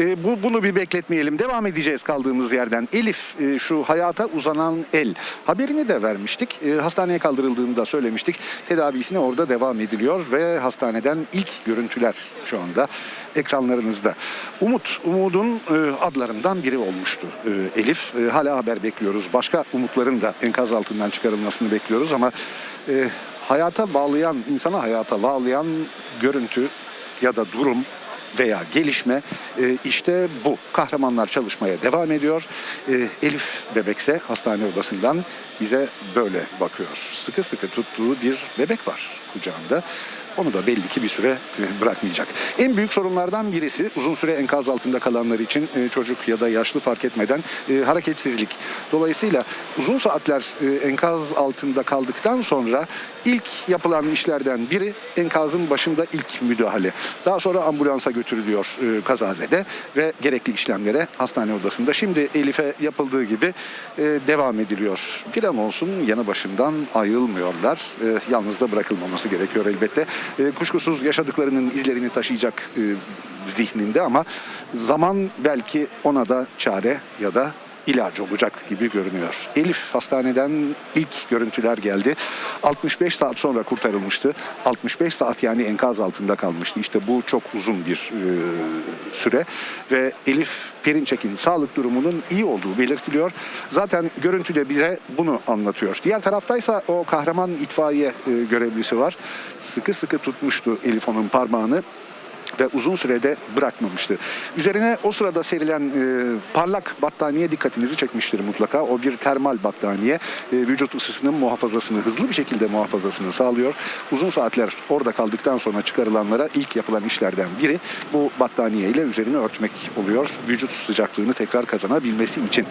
E, bu bunu bir bekletmeyelim. Devam edeceğiz kaldığımız yerden. Elif e, şu hayata uzanan el haberini de vermiştik. E, hastaneye kaldırıldığını da söylemiştik. Tedavisine orada devam ediliyor ve hastaneden ilk görüntüler şu anda ekranlarınızda. Umut, Umut'un e, adlarından biri olmuştu e, Elif. E, hala haber bekliyoruz. Başka umutların da enkaz altından çıkarılmasını bekliyoruz ama e, hayata bağlayan, insana hayata bağlayan görüntü ya da durum veya gelişme e, işte bu. Kahramanlar çalışmaya devam ediyor. E, Elif Bebekse hastane odasından bize böyle bakıyor. Sıkı sıkı tuttuğu bir bebek var kucağında. Onu da belli ki bir süre e, bırakmayacak. En büyük sorunlardan birisi uzun süre enkaz altında kalanlar için e, çocuk ya da yaşlı fark etmeden e, hareketsizlik. Dolayısıyla uzun saatler enkaz altında kaldıktan sonra ilk yapılan işlerden biri enkazın başında ilk müdahale. Daha sonra ambulansa götürülüyor kazazede ve gerekli işlemlere hastane odasında. Şimdi Elif'e yapıldığı gibi devam ediliyor. Bir an olsun yanı başından ayrılmıyorlar. Yalnız da bırakılmaması gerekiyor elbette. E, kuşkusuz yaşadıklarının izlerini taşıyacak e, zihninde ama zaman belki ona da çare ya da ilaç olacak gibi görünüyor. Elif hastaneden ilk görüntüler geldi. 65 saat sonra kurtarılmıştı. 65 saat yani enkaz altında kalmıştı. İşte bu çok uzun bir e, süre ve Elif Perinçek'in sağlık durumunun iyi olduğu belirtiliyor. Zaten görüntüde bize bunu anlatıyor. Diğer taraftaysa o kahraman itfaiye e, görevlisi var. Sıkı sıkı tutmuştu Elif onun parmağını ve uzun sürede bırakmamıştı. Üzerine o sırada serilen e, parlak battaniye dikkatinizi çekmiştir mutlaka. O bir termal battaniye e, vücut ısısının muhafazasını hızlı bir şekilde muhafazasını sağlıyor. Uzun saatler orada kaldıktan sonra çıkarılanlara ilk yapılan işlerden biri bu battaniye ile üzerini örtmek oluyor. Vücut sıcaklığını tekrar kazanabilmesi için.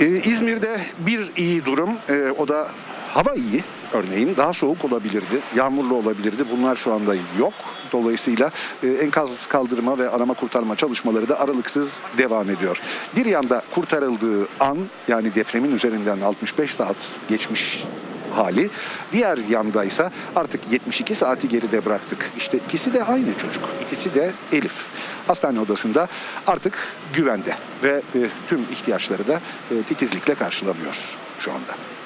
E, İzmir'de bir iyi durum e, o da hava iyi örneğin daha soğuk olabilirdi, yağmurlu olabilirdi. Bunlar şu anda yok. Dolayısıyla e, enkaz kaldırma ve arama kurtarma çalışmaları da aralıksız devam ediyor. Bir yanda kurtarıldığı an yani depremin üzerinden 65 saat geçmiş hali. Diğer yandaysa artık 72 saati geride bıraktık. İşte ikisi de aynı çocuk. İkisi de Elif. Hastane odasında artık güvende ve e, tüm ihtiyaçları da e, titizlikle karşılanıyor şu anda.